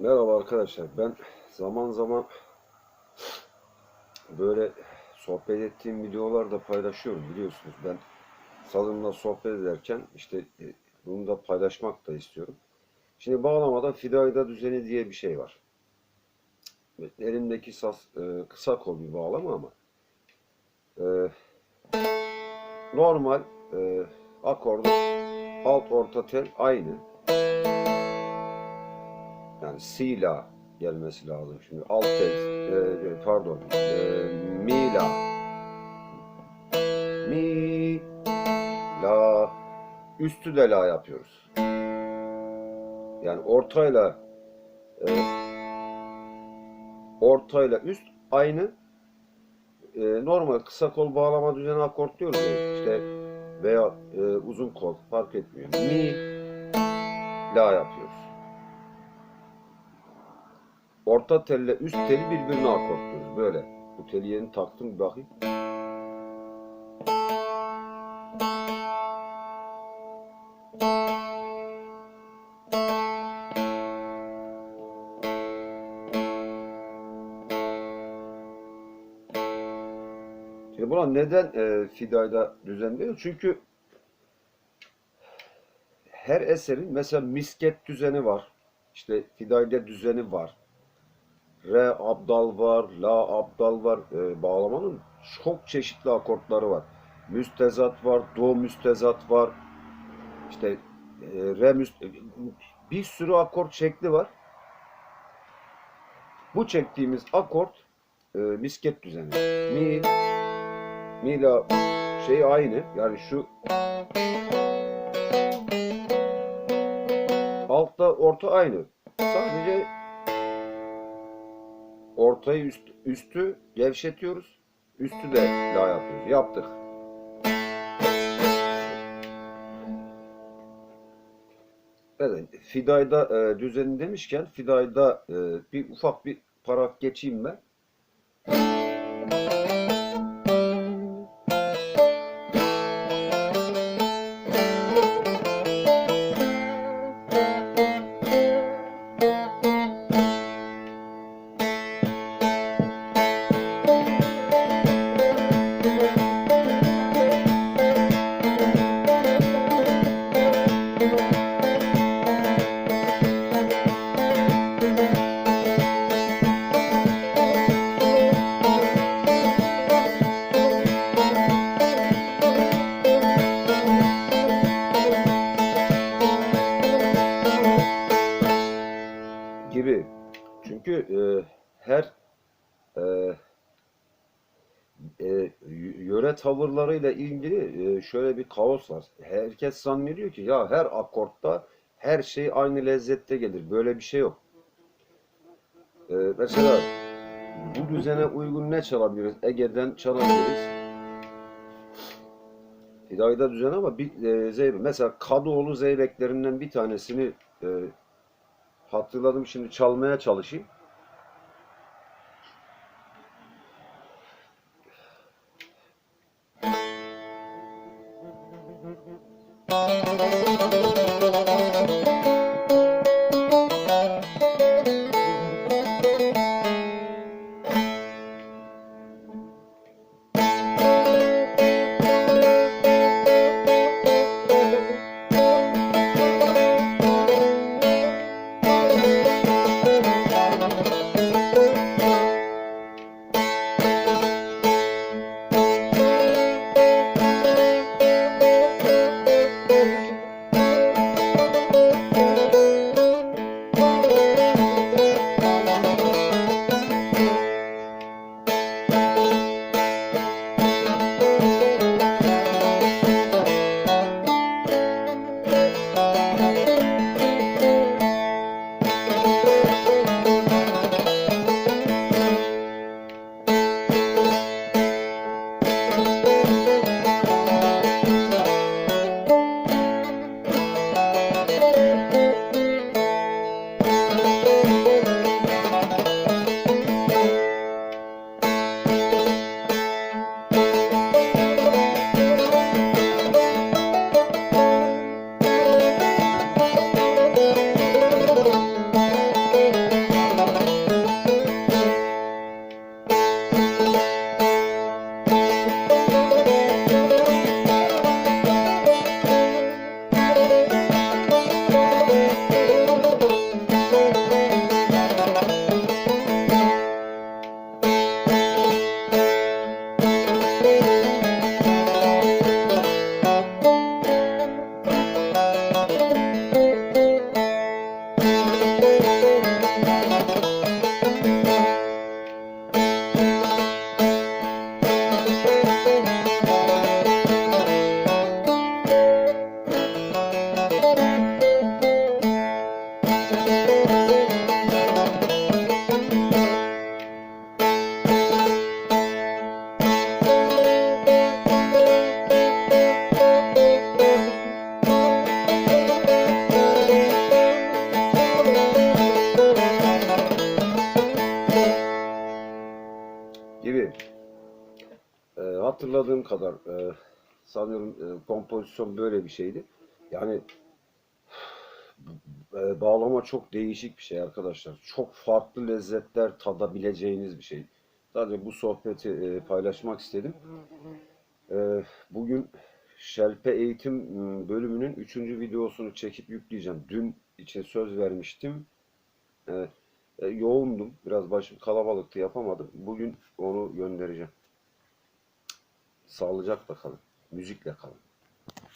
Merhaba arkadaşlar. Ben zaman zaman böyle sohbet ettiğim videolarda paylaşıyorum biliyorsunuz. Ben salonda sohbet ederken işte e, bunu da paylaşmak da istiyorum. Şimdi bağlamada fidayda düzeni diye bir şey var. Elimdeki saz e, kısa kol bir bağlama ama e, normal e, akordu alt orta tel aynı. Yani si la gelmesi lazım şimdi. Alt tel, e, pardon, e, mi la. Mi la. Üstü de la yapıyoruz. Yani ortayla e, ortayla üst aynı. E, normal kısa kol bağlama düzeni akort diyoruz ya işte veya e, uzun kol fark etmiyor. Mi la yapıyoruz. Orta telle üst teli birbirine akortluyoruz. Böyle. Bu teli yeni taktım bir bakayım. Şimdi buna neden e, fidayda düzenliyor? Çünkü her eserin mesela misket düzeni var. İşte fidayda düzeni var. Re abdal var, la abdal var. E, bağlamanın çok çeşitli akortları var. Müstezat var, do müstezat var. İşte e, re müst bir sürü akort şekli var. Bu çektiğimiz akort e, misket düzeni. Mi, mi la şey aynı. Yani şu altta orta aynı. Sadece ortayı üst, üstü gevşetiyoruz. Üstü de la yapıyoruz. Yaptık. Evet, Fidayda e, düzeni demişken Fidayda e, bir ufak bir paraf geçeyim ben. Tavırlarıyla ilgili e, şöyle bir kaos var. Herkes zannediyor ki ya her akortta her şey aynı lezzette gelir. Böyle bir şey yok. E, mesela bu düzene uygun ne çalabiliriz? Ege'den çalabiliriz. Hidayda düzen ama bir e, zeybek. Mesela Kadıoğlu zeybeklerinden bir tanesini e, hatırladım şimdi çalmaya çalışayım. gibi e, hatırladığım kadar e, sanıyorum e, kompozisyon böyle bir şeydi. Yani e, bağlama çok değişik bir şey arkadaşlar. Çok farklı lezzetler tadabileceğiniz bir şey. Sadece bu sohbeti e, paylaşmak istedim. E, bugün Şelpe Eğitim ıı, bölümünün 3. videosunu çekip yükleyeceğim. Dün için söz vermiştim. Evet e, yoğundum. Biraz başım kalabalıktı yapamadım. Bugün onu göndereceğim. Sağlıcakla kalın. Müzikle kalın.